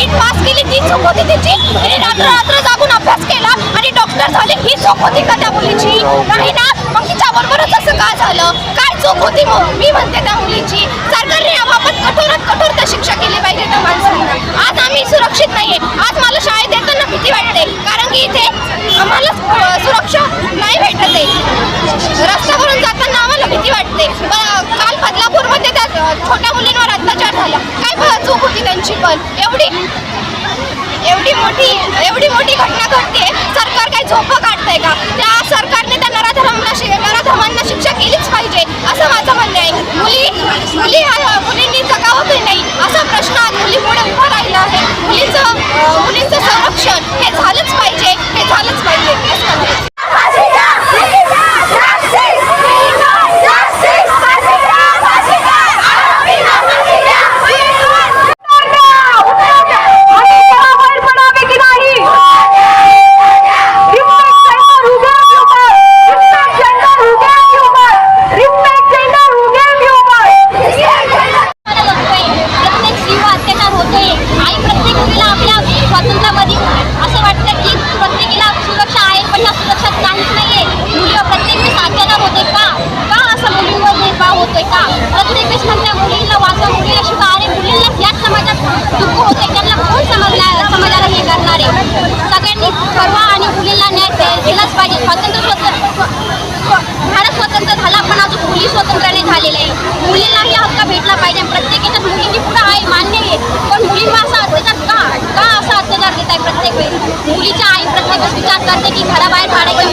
NEET pass केली ती चूक होती तिची. तिने रात्र रात्र जागून अभ्यास केला आणि डॉक्टर झाले. ही चूक होती का त्या मुलीची? नाही ना. मग तिच्या बरोबरच असं का झालं? काय चूक होती मग? मी म्हणते त्या मुलीची. सरकारने याबाबत कठोरात कठोर तर शिक्षा केली पाहिजे त्या माणसांना आज आम्ही सुरक्षित नाहीये आज मला शाळेत येताना भीती वाटते कारण की इथे आम्हाला अ, सुरक्षा नाही भेटत आहे रस्त्यावरून जाताना आम्हाला भीती वाटते ब- काल बदलापूरमध्ये त्या अ, छोट्या मुलींवर अत्याचार झाला काय ब- चूक होती त्यांची पण एवढी एवढी मोठी एवढी मोठी घटना घडते सरकार काही झोपं काढतंय का? त्या सरकारने त्या नराधमांना शि- नराधमांना शिक्षा केलीच पाहिजे असं माझं म्हणणं आहे. मुली मुली अ, मुलींनी जगावं की नाही असा प्रश्न आज मुलीमुळे उभा राहिला आहे मुलीचं अ, मुलींचं संरक्षण हे झालंच पाहिजे हे झालंच पाहिजे असं म्हणते. प्रत्येक स्त्रीवर अत्याचार होतोय आणि प्रत्येक मुलीला आपल्या स्वातंत्र्यामध्ये असं वाटतं की प्रत्येकीला सुरक्षा आहे पण त्या सुरक्षात काहीच नाहीये मुलीवर प्रत्येक वेळेस अत्याचार होतोय का का असं मुलींवर भेदभाव होतोय का प्रत्येक वेळेस म्हणत्या मुलीला वाचा मुलीला शिका अरे मुलीला याच समाजात दुःख होतंय त्यांना कोण समजणार समाजाला हे करणार आहे सगळ्यांनी परवा आणि मुलीला न्याय दे- दिलाच पाहिजे स्वातंत्र्य स्वतंत्र भारत स्वतंत्र झाला पण अजून मुली स्वतंत्र नाही झालेले आहे. मुलींनाही हक्क भेटला पाहिजे. प्रत्येकाच्या मुलींची पुढे आहे मान्य आहे. पण मुलींवर असा अत्याचार का? का असा अत्याचार देत आहे प्रत्येक वेळेस मुलीच्या आई प्रत्येक वेळेस विचार करते की घराबाहेर काढायचं.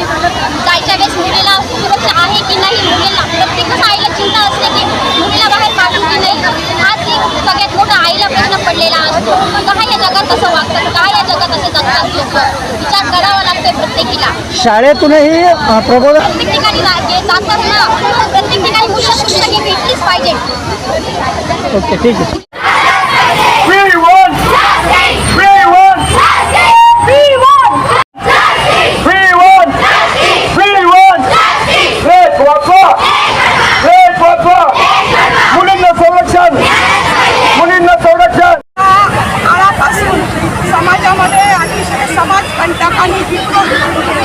जायच्या वेळेस मुलीला सुरक्षा आहे की नाही? मुलीला प्रत्येकच आईला चिंता असते की मुलीला बाहेर काढू की नाही? हाच एक सगळ्यात मोठा आईला प्रश्न पडलेला असतो. का या जगात कसं वागतात? का या जगात असे जगतात लोक? विचार करावा लागतोय प्रत्येकीला. शाळेतूनही प्रबोधन प्रत्येक ठिकाणी जातात ना प्रत्येक मुलींना संरक्षण काळापासून समाजामध्ये अतिशय समाजकंटक आणि विकृत जी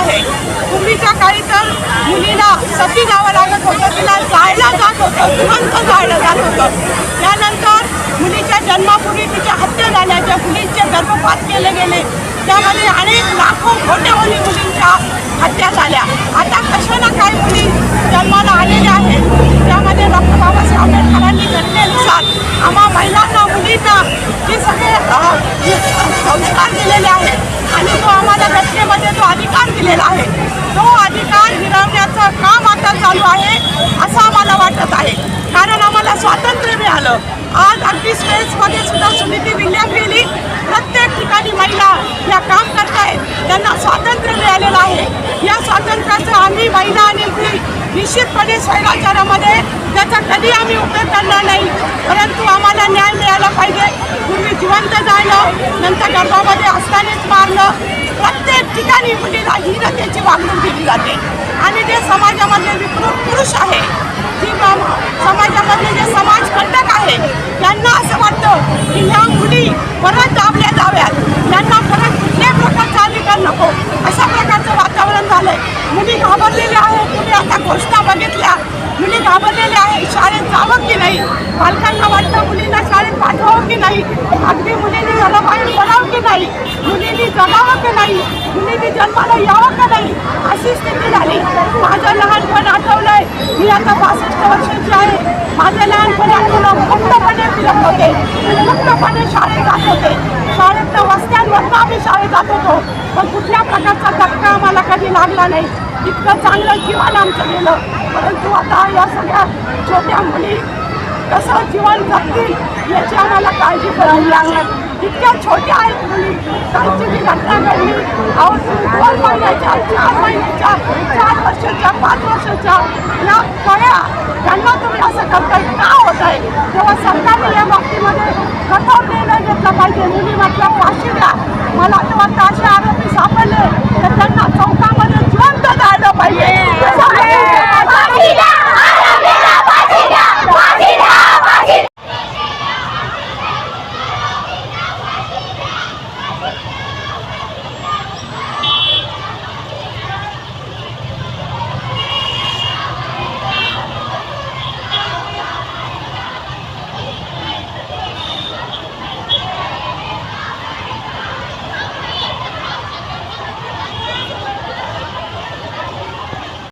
आहे. पूर्वीच्या काळी तर मुलीला सती जावं लागत होतं तिला जायला जात होतं जिवंत जायला जात होतं. त्यानंतर मुलीच्या जन्मापूर्वी तिच्या हत्या झाल्याच्या मुलीच्या गर्भपात केले गेले त्यामध्ये अनेक लाखो कोट्यवधी मुलींच्या हत्या झाल्या आता कशा ना काही मुली जन्माला आलेल्या आहेत त्यामध्ये डॉक्टर बाबासाहेब आंबेडकरांनी घटनेनुसार आम्हा महिलांना मुलींना जे सगळे अ, संस्कार दिलेले आहेत आणि तो आम्हाला घटनेमध्ये जो अधिकार दिलेला आहे तो अधिकार हिरवण्याचं काम आता चालू आहे असं आम्हाला वाटत आहे. कारण आम्हाला स्वातंत्र्य मिळालं. आज अगदी स्पेसमध्ये सुद्धा सुनीती विल्यम गेली. प्रत्येक ठिकाणी महिला या काम करतायत. त्यांना स्वातंत्र्य मिळालेलं आहे. या स्वातंत्र्याचं आम्ही महिला आणि मुली निश्चितपणे स्वैराचारामध्ये त्याचा कधी आम्ही उपयोग करणार नाही. परंतु आम्हाला न्याय मिळाला पाहिजे. पूर्वी जिवंत जाणं नंतर गर्भामध्ये असतानाच मारणं. प्रत्येक ठिकाणी मुलीला हीनतेची वागणूक दिली जाते. आणि ते समाजामधले विकृत पुरुष आहे जी समाजामधले जे समाजकंटक आहे त्यांना असं वाटतं की ह्या मुली परत दाबल्या जाव्यात. यांना परत कुठल्याही प्रकारचा अधिकार नको. अशा प्रकारचं वातावरण झालंय. मुली घाबरलेल्या आहेत. तुम्ही आता घोषणा बघितल्या. मुली घाबरलेल्या आहे शाळेत जावं की नाही? पालकांना वाटतं मुलींना शाळेत पाठवावं की नाही अगदी मुलींनी घराबाहेर पडावं की नाही? मुलींनी जगावं की नाही? मुलीने जन्माला यावं का नाही? अशी स्थिती झाली. माझं लहानपण आठवलंय. मी आता पासष्ट वर्षाची आहे. माझं लहानपणी आठवलं मुक्तपणे फिरत होते. मुक्तपणे शाळेत जात होते. शाळेत वस्त्यांवर आम्ही शाळेत जात होतो. पण कुठल्या प्रकारचा धक्का आम्हाला कधी लागला नाही. इतकं चांगलं जीवन आमचं गेलं. परंतु आता या सगळ्या छोट्या मुली कसं जीवन जगतील याची आम्हाला काळजी करावी लागणार. इतक्या छोट्या आहेत मुली त्यांची जी घटना घडली अहो तुम्ही दोन महिन्याच्या चार महिन्याच्या चार वर्षाच्या पाच वर्षाच्या या कळ्या त्यांना तुम्ही असं करताय का होत आहे तेव्हा सरकारने या बाबतीमध्ये कठोर निर्णय घेतला पाहिजे. मुली म्हटलं फाशी द्या. मला तर वाटतं असे सापडले.